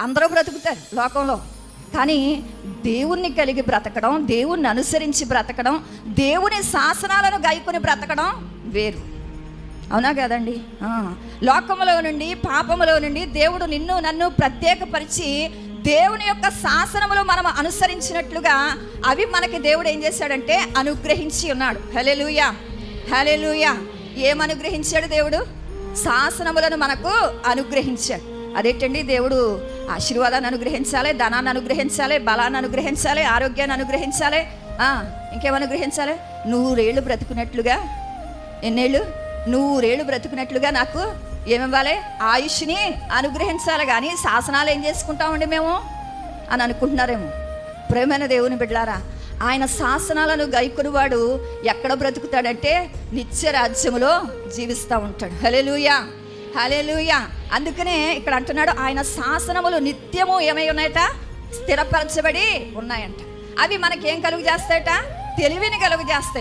అందరూ బ్రతుకుతారు లోకంలో. కానీ దేవుణ్ణి కలిగి బ్రతకడం దేవుణ్ణి అనుసరించి బ్రతకడం దేవుని శాసనాలను గాయకొని బ్రతకడం వేరు. అవునా కదండి? లోకములో నుండి పాపములో నుండి దేవుడు నిన్ను నన్ను ప్రత్యేకపరిచి దేవుని యొక్క శాసనములు మనం అనుసరించినట్లుగా అవి మనకి దేవుడు ఏం చేశాడంటే అనుగ్రహించి ఉన్నాడు. హలెలుయా హలెలుయా ఏమనుగ్రహించాడు దేవుడు? శాసనములను మనకు అనుగ్రహించాడు. అదేంటండి? దేవుడు ఆశీర్వాదాన్ని అనుగ్రహించాలి ధనాన్ని అనుగ్రహించాలి బలాన్ని అనుగ్రహించాలి ఆరోగ్యాన్ని అనుగ్రహించాలి. ఇంకేమనుగ్రహించాలి నూరేళ్ళు బ్రతుకున్నట్లుగా. ఎన్నేళ్ళు నూరేళ్ళు బ్రతుకున్నట్లుగా నాకు ఏమివ్వాలి? ఆయుష్ని అనుగ్రహించాలి కానీ శాసనాలు ఏం చేసుకుంటామండి మేము? అని అనుకుంటున్నారేమో. ప్రేమైన దేవుని బిడ్డలారా ఆయన శాసనాలను గైకొనివాడు ఎక్కడ బ్రతుకుతాడంటే నిత్య రాజ్యములో జీవిస్తూ ఉంటాడు. హలెలుయా హలెలుయా అందుకనే ఇక్కడ అంటున్నాడు ఆయన శాసనములు నిత్యము ఏమై ఉన్నాయట? స్థిరపరచబడి ఉన్నాయంట. అవి మనకేం కలుగు చేస్తాయట? తెలివిని కలుగు చేస్తాయి.